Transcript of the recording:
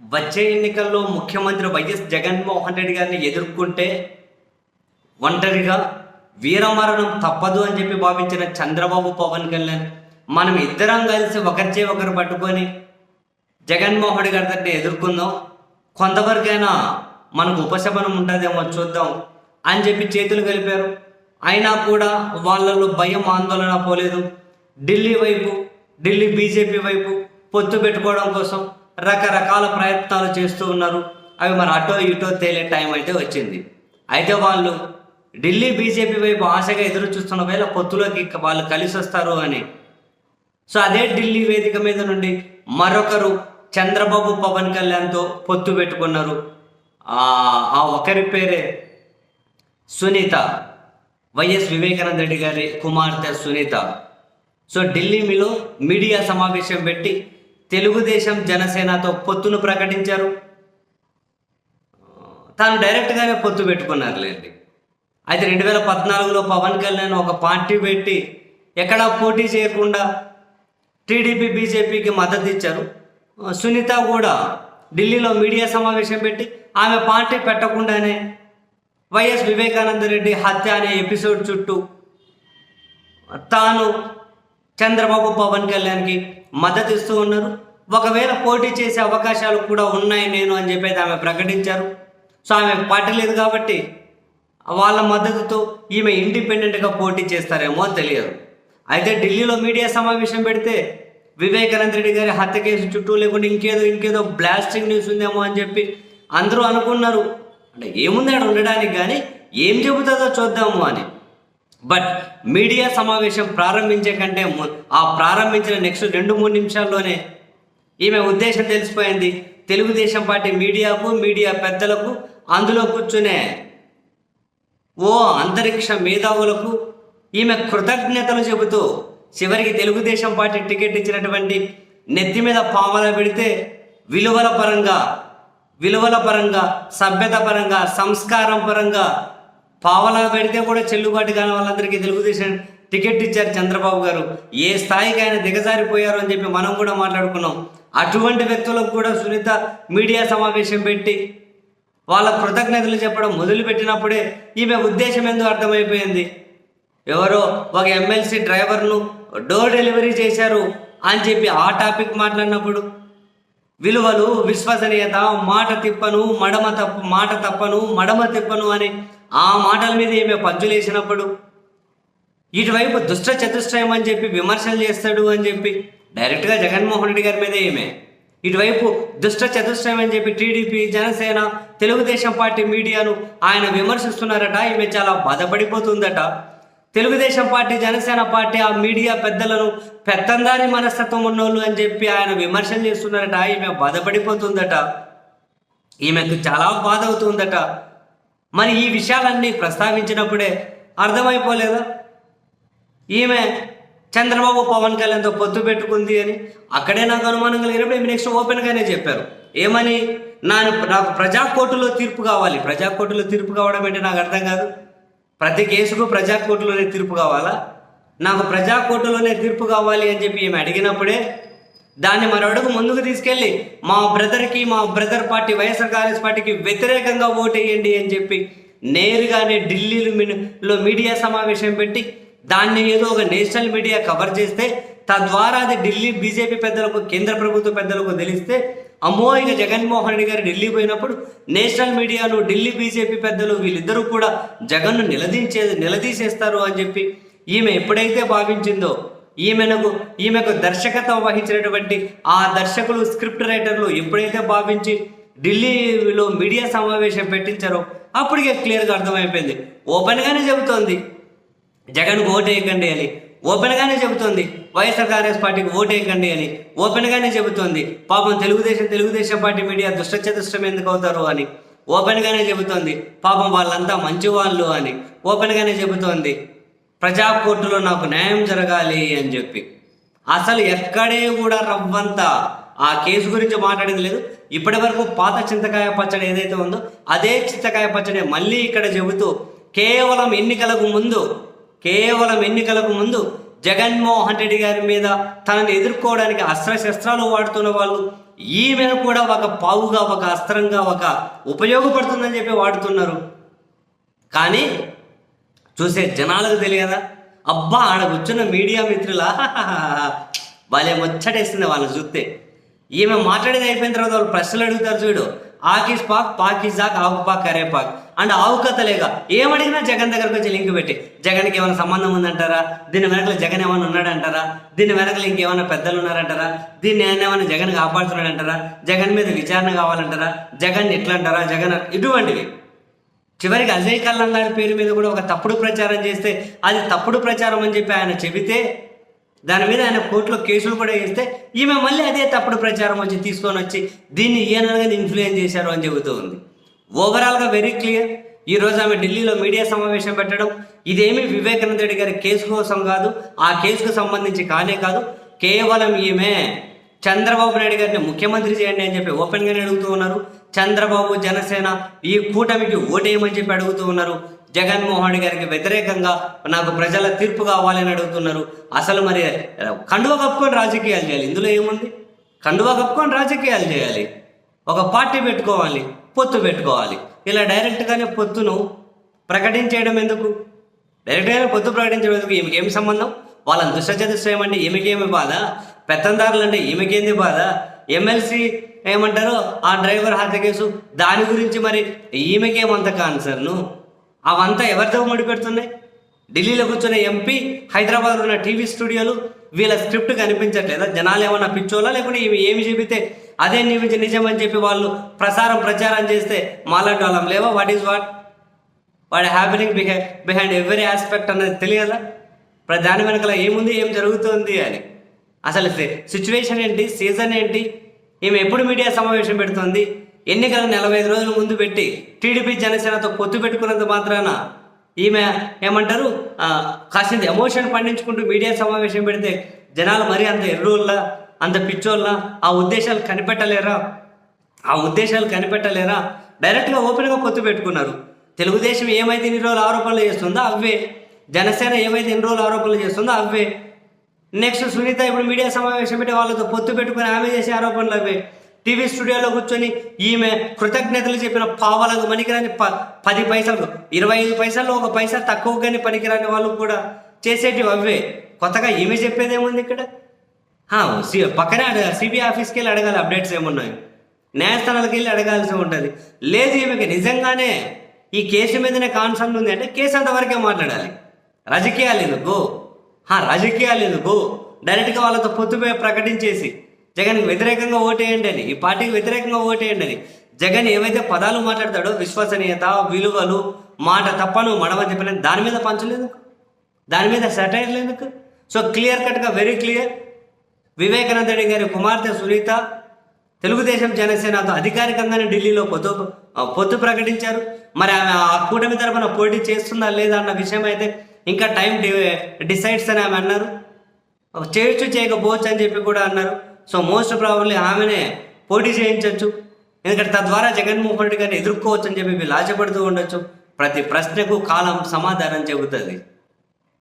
వచ్చే ఎన్నికల్లో ముఖ్యమంత్రి వైఎస్ జగన్మోహన్ రెడ్డి గారిని ఎదుర్కొంటే ఒంటరిగా వీరమరణం తప్పదు అని చెప్పి భావించిన చంద్రబాబు పవన్ కళ్యాణ్ మనం ఇద్దరం కలిసి ఒకరిచే ఒకరు పట్టుకొని జగన్మోహన్ గారి దగ్గర ఎదుర్కొందాం. కొంతవరకైనా మనకు ఉపశమనం ఉంటుందేమో చూద్దాం అని చెప్పి చేతులు కలిపారు. అయినా కూడా వాళ్ళలో భయం ఆందోళన పోలేదు. ఢిల్లీ వైపు ఢిల్లీ బీజేపీ వైపు పొత్తు పెట్టుకోవడం కోసం రకరకాల ప్రయత్నాలు చేస్తూ ఉన్నారు. అవి మరి అటో ఇటో తేలే టైం అయితే వచ్చింది. అయితే వాళ్ళు ఢిల్లీ బీజేపీ వైపు ఆశగా ఎదురు చూస్తున్న వేళ పొత్తులోకి వాళ్ళు కలిసి వస్తారు అని. సో అదే ఢిల్లీ వేదిక మీద నుండి మరొకరు చంద్రబాబు పవన్ కళ్యాణ్తో పొత్తు పెట్టుకున్నారు. ఆ ఒకరి పేరే సునీత. వైఎస్ వివేకానంద రెడ్డి గారి కుమార్తె సునీత. సో ఢిల్లీ మీలో మీడియా సమావేశం పెట్టి తెలుగుదేశం జనసేనతో పొత్తును ప్రకటించారు. తాను డైరెక్ట్గానే పొత్తు పెట్టుకున్నారులేండి. అయితే రెండు వేల పద్నాలుగులో పవన్ కళ్యాణ్ ఒక పార్టీ పెట్టి ఎక్కడా పోటీ చేయకుండా టీడీపీ బీజేపీకి మద్దతు ఇచ్చారు. సునీత కూడా ఢిల్లీలో మీడియా సమావేశం పెట్టి ఆమె పార్టీ పెట్టకుండానే వైఎస్ వివేకానంద రెడ్డి హత్య అనే ఎపిసోడ్ చుట్టూ తాను చంద్రబాబు పవన్ కళ్యాణ్కి మద్దతు ఇస్తూ ఉన్నారు. ఒకవేళ పోటీ చేసే అవకాశాలు కూడా ఉన్నాయి నేను అని చెప్పి ఆమె ప్రకటించారు. సో ఆమె పార్టీ లేదు కాబట్టి వాళ్ళ మద్దతుతో ఈమె ఇండిపెండెంట్గా పోటీ చేస్తారేమో తెలియదు. అయితే ఢిల్లీలో మీడియా సమావేశం పెడితే వివేకానంద రెడ్డి గారి హత్య కేసు చుట్టూ లేకుండా ఇంకేదో ఇంకేదో బ్లాస్టింగ్ న్యూస్ ఉందేమో అని చెప్పి అందరూ అనుకున్నారు. అంటే ఏముంది అక్కడ ఉండడానికి కానీ ఏం చెబుతుందో చూద్దాము అని. బట్ మీడియా సమావేశం ప్రారంభించే కంటే ఆ ప్రారంభించిన నెక్స్ట్ రెండు మూడు నిమిషాల్లోనే ఈమె ఉద్దేశం తెలిసిపోయింది. తెలుగుదేశం పార్టీ మీడియాకు మీడియా పెద్దలకు అందులో కూర్చునే ఓ అంతరిక్ష మేధావులకు ఈమె కృతజ్ఞతలు చెబుతూ చివరికి తెలుగుదేశం పార్టీ టికెట్ ఇచ్చినటువంటి నెత్తి మీద పామల పెడితే విలువల పరంగా విలువల పరంగా సభ్యత పరంగా సంస్కారం పరంగా పావలా పెడితే కూడా చెల్లుబాటు కాని వాళ్ళందరికీ తెలుగుదేశం టికెట్ ఇచ్చారు చంద్రబాబు గారు. ఏ స్థాయికి ఆయన దిగజారిపోయారు అని చెప్పి మనం కూడా మాట్లాడుకున్నాం. అటువంటి వ్యక్తులకు కూడా సునీత మీడియా సమావేశం పెట్టి వాళ్ళ కృతజ్ఞతలు చెప్పడం మొదలుపెట్టినప్పుడే ఈమె ఉద్దేశం ఎందుకు అర్థమైపోయింది. ఎవరో ఒక ఎమ్మెల్సీ డ్రైవర్ను డోర్ డెలివరీ చేశారు అని చెప్పి ఆ టాపిక్ మాట్లాడినప్పుడు విలువలు విశ్వసనీయత మాట తిప్పను మడమ తప్పు మాట తప్పను మడమ తిప్పను అని ఆ మాటల మీద ఈమె పంచులేసినప్పుడు ఇటువైపు దుష్ట చతుష్టయం అని చెప్పి విమర్శలు చేస్తాడు అని చెప్పి డైరెక్ట్గా జగన్మోహన్ రెడ్డి గారి మీద ఈమె. ఇటువైపు దుష్ట చతుష్టయం అని చెప్పి టీడీపీ జనసేన తెలుగుదేశం పార్టీ మీడియాను ఆయన విమర్శిస్తున్నారట ఈమె చాలా బాధపడిపోతుందట. తెలుగుదేశం పార్టీ జనసేన పార్టీ ఆ మీడియా పెద్దలను పెత్తందారి మనస్తత్వం ఉన్నోళ్ళు అని చెప్పి ఆయన విమర్శలు చేస్తున్నారట ఈమె బాధపడిపోతుందట. ఈమెకు చాలా బాధ అవుతుందట. మరి ఈ విషయాలన్నీ ప్రస్తావించినప్పుడే అర్థమైపోలేదా? ఈమె చంద్రబాబు పవన్ కళ్యాణ్తో పొత్తు పెట్టుకుంది అని అక్కడే నాకు అనుమానం కలిగినప్పుడు ఈమె నెక్స్ట్ ఓపెన్గానే చెప్పారు. ఏమని? నా నాకు ప్రజా కోర్టులో తీర్పు కావాలి. ప్రజా కోర్టులో తీర్పు కావడం అంటే నాకు అర్థం కాదు. ప్రతి కేసుకు ప్రజా కోర్టులోనే తీర్పు కావాలా? నాకు ప్రజా కోర్టులోనే తీర్పు కావాలి అని చెప్పి ఈమె అడిగినప్పుడే దాన్ని మరో అడుగు ముందుకు తీసుకెళ్ళి మా బ్రదర్కి మా బ్రదర్ పార్టీ వైఎస్ఆర్ కాంగ్రెస్ పార్టీకి వ్యతిరేకంగా ఓటేయండి అని చెప్పి నేరుగానే ఢిల్లీలో మీడియా సమావేశం పెట్టి దాన్ని ఏదో ఒక నేషనల్ మీడియా కవర్ చేస్తే తద్వారా అది ఢిల్లీ బీజేపీ పెద్దలకు కేంద్ర ప్రభుత్వ పెద్దలకు తెలిస్తే అమ్మో ఇక జగన్మోహన్ రెడ్డి గారు ఢిల్లీ పోయినప్పుడు నేషనల్ మీడియాలో ఢిల్లీ బీజేపీ పెద్దలు వీళ్ళిద్దరూ కూడా జగన్ను నిలదీంచే నిలదీసేస్తారు అని చెప్పి ఈమె ఎప్పుడైతే భావించిందో ఈమెనకు ఈమెకు దర్శకత్వం వహించినటువంటి ఆ దర్శకులు స్క్రిప్ట్ రైటర్లు ఎప్పుడైతే భావించి ఢిల్లీలో మీడియా సమావేశం పెట్టించారో అప్పటికే క్లియర్గా అర్థమైపోయింది. ఓపెన్గానే చెబుతోంది. జగన్ ఓటేయకండి అని. ఓపెన్గానే చెబుతోంది. వైఎస్ఆర్ కాంగ్రెస్ పార్టీకి ఓటేయకండి అని. ఓపెన్గానే చెబుతోంది. పాపం తెలుగుదేశం తెలుగుదేశం పార్టీ మీడియా దుష్టచతుష్టం ఎందుకు అవుతారు అని. ఓపెన్గానే చెబుతోంది. పాపం వాళ్ళంతా మంచి వాళ్ళు అని. ఓపెన్గానే చెబుతోంది. ప్రజా కోర్టులో నాకు న్యాయం జరగాలి అని చెప్పి. అసలు ఎక్కడే కూడా రవ్వంత ఆ కేసు గురించి మాట్లాడింది లేదు. ఇప్పటి వరకు పాత చింతకాయ పచ్చడి ఏదైతే ఉందో అదే చింతకాయ పచ్చడి మళ్ళీ ఇక్కడ చెబుతూ కేవలం ఎన్నికలకు ముందు కేవలం ఎన్నికలకు ముందు జగన్మోహన్ రెడ్డి గారి మీద తనని ఎదుర్కోవడానికి అస్త్రశస్త్రాలు వాడుతున్న వాళ్ళు ఈమెను కూడా ఒక పావుగా ఒక అస్త్రంగా ఒక ఉపయోగపడుతుందని చెప్పి వాడుతున్నారు. కానీ చూసే జనాలకు తెలియదా? అబ్బా ఆడ కూర్చున్న మీడియా మిత్రులా వాళ్ళే ముచ్చటేస్తుంది వాళ్ళని చూస్తే. ఈమె మాట్లాడేది అయిపోయిన తర్వాత వాళ్ళు ప్రశ్నలు అడుగుతారు చూడు. ఆకిస్ పాక్ పాకిజాక్ ఆకు పాక్ కరే పాక్. అండ్ ఆవు కథలేగా. ఏమడిగినా జగన్ దగ్గరకు వచ్చి లింక్ పెట్టి జగన్కి ఏమైనా సంబంధం ఉందంటారా? దీని వెనకల జగన్ ఏమైనా ఉన్నాడంటారా? దీని వెనకల ఇంకేమైనా పెద్దలు ఉన్నారంటారా? దీన్ని ఏమైనా జగన్ కాపాడుతున్నాడంటారా? జగన్ మీద విచారణ కావాలంటారా? జగన్ ఎట్లా అంటారా జగన్ ఇటువంటివి. చివరికి అజయ్ కల్లం గారి పేరు మీద కూడా ఒక తప్పుడు ప్రచారం చేస్తే అది తప్పుడు ప్రచారం అని చెప్పి ఆయన చెబితే దాని మీద ఆయన కోర్టులో కేసులు కూడా వేస్తే ఈమె మళ్ళీ అదే తప్పుడు ప్రచారం వచ్చి తీసుకొని వచ్చి దీన్ని ఈయనగా ఇన్ఫ్లుయెన్స్ చేశారు అని చెబుతూ ఉంది. ఓవరాల్గా వెరీ క్లియర్ ఈరోజు ఆమె ఢిల్లీలో మీడియా సమావేశం పెట్టడం ఇదేమి వివేకానంద రెడ్డి గారి కేసు కోసం కాదు ఆ కేసుకు సంబంధించి కానే కాదు కేవలం ఈమె చంద్రబాబు నాయుడు గారిని ముఖ్యమంత్రి చేయండి అని చెప్పి ఓపెన్గానే అడుగుతూ ఉన్నారు. చంద్రబాబు జనసేన ఈ కూటమికి ఓటేయమని చెప్పి అడుగుతూ ఉన్నారు. జగన్మోహన్ గారికి వ్యతిరేకంగా నాకు ప్రజల తీర్పు కావాలని అడుగుతున్నారు. అసలు మరి కండువ కప్పుకొని రాజకీయాలు చేయాలి. ఇందులో ఏముంది? కండువ కప్పుకొని రాజకీయాలు చేయాలి. ఒక పార్టీ పెట్టుకోవాలి పొత్తు పెట్టుకోవాలి. ఇలా డైరెక్ట్గానే పొత్తును ప్రకటించేయడం ఎందుకు? డైరెక్ట్గానే పొత్తు ప్రకటించడం ఎందుకు? ఈమెకి ఏమి సంబంధం? వాళ్ళని దుష్టచతుష్టయమంటే ఈమెకేమి బాధ? పెత్తందారులు అంటే ఈమెకేంది బాధ? ఎమ్మెల్సీ ఏమంటారు? ఆ డ్రైవర్ హత్య కేసు దాని గురించి మరి ఈమెకేమంత కాన్సర్ను అవంతా ఎవరితో ముడిపెడుతున్నాయి ఢిల్లీలో కూర్చున్న ఎంపీ హైదరాబాద్ ఉన్న టీవీ స్టూడియోలు వీళ్ళ స్క్రిప్ట్ కనిపించట్లేదా? జనాలు ఏమన్నా పిచ్చోలా లేకుంటే ఇవి ఏమి చెబితే అదే నిజం అని చెప్పి వాళ్ళు ప్రసారం ప్రచారం చేస్తే మాలాంటి వాళ్ళం లేవా? వాట్ ఈజ్ వాట్ వాడి happening behi behind every aspect అన్నది తెలియదా? ఇప్పుడు దాని వెనకాల ఏముంది? ఏం జరుగుతుంది అని. అసలు సిచ్యువేషన్ ఏంటి? సీజన్ ఏంటి? ఈమె ఎప్పుడు మీడియా సమావేశం పెడుతుంది? ఎన్నికల నలభై ఐదు రోజుల ముందు పెట్టి టీడీపీ జనసేనతో పొత్తు పెట్టుకున్నంత మాత్రాన ఈమె ఏమంటారు? కాసింత ఎమోషన్ పండించుకుంటూ మీడియా సమావేశం పెడితే జనాలు మరీ అంత ఎర్రోళ్ళ అంత పిచ్చోళ్ళ ఆ ఉద్దేశాలు కనిపెట్టలేరా? ఆ ఉద్దేశాలు కనిపెట్టలేరా? డైరెక్ట్గా ఓపెన్గా పొత్తు పెట్టుకున్నారు. తెలుగుదేశం ఏమైతే ఇన్ని రోజులు ఆరోపణలు చేస్తుందో అవే. జనసేన ఏమైతే ఎన్ని రోజులు ఆరోపణలు చేస్తుందో అవే. నెక్స్ట్ సునీత ఇప్పుడు మీడియా సమావేశం పెట్టి వాళ్ళతో పొత్తు పెట్టుకుని ఆమె చేసే ఆరోపణలు అవే టీవీ స్టూడియోలో కూర్చొని ఈమె కృతజ్ఞతలు చెప్పిన పావలకు పనికిరాని ప పది పైసలు ఇరవై ఐదు పైసల్లో ఒక పైసా తక్కువగానే పనికిరాని వాళ్ళు కూడా చేసేటివి అవే కొత్తగా ఈమె చెప్పేదేముంది ఇక్కడ? సి- పక్కనే అడగ సిబిఐ ఆఫీస్కి వెళ్ళి అడగాలి అప్డేట్స్ ఏమున్నాయి. న్యాయస్థానాలకు వెళ్ళి అడగాల్సి ఉంటుంది. లేదు ఈమెకి నిజంగానే ఈ కేసు మీదనే కాన్సర్న్ ఉంది అంటే కేసు అంతవరకే మాట్లాడాలి. రాజకీయాలు ఎందుకు? ఆ రాజకీయాలు ఎందుకు డైరెక్ట్గా వాళ్ళతో పొత్తుపై ప్రకటించేసి జగన్ వ్యతిరేకంగా ఓటేయండి అని ఈ పార్టీకి వ్యతిరేకంగా ఓటేయండి అని జగన్ ఏవైతే పదాలు మాట్లాడతాడో విశ్వసనీయత విలువలు మాట తప్పను మడమ చెప్పిన దాని మీద పంచలేదు దాని మీద సెటైర్ ఎందుకు సో క్లియర్ కట్గా వెరీ క్లియర్ వివేకానందరెడ్డి గారి కుమార్తె సునీత తెలుగుదేశం జనసేనతో అధికారికంగానే ఢిల్లీలో పొత్తు పొత్తు ప్రకటించారు. మరి ఆమె ఆ కూటమి తరపున పోటీ చేస్తుందా లేదా అన్న విషయం అయితే ఇంకా టైం డిసైడ్స్ అని ఆమె అన్నారు. చేయొచ్చు చేయకపోవచ్చు అని చెప్పి కూడా అన్నారు. సో మోస్ట్ ప్రాబ్లీ ఆమెనే పోటీ చేయించవచ్చు ఎందుకంటే తద్వారా జగన్మోహన్ రెడ్డి గారిని ఎదుర్కోవచ్చు అని చెప్పి వీళ్ళు ఆశపడుతూ ఉండొచ్చు. ప్రతి ప్రశ్నకు కాలం సమాధానం చెబుతుంది.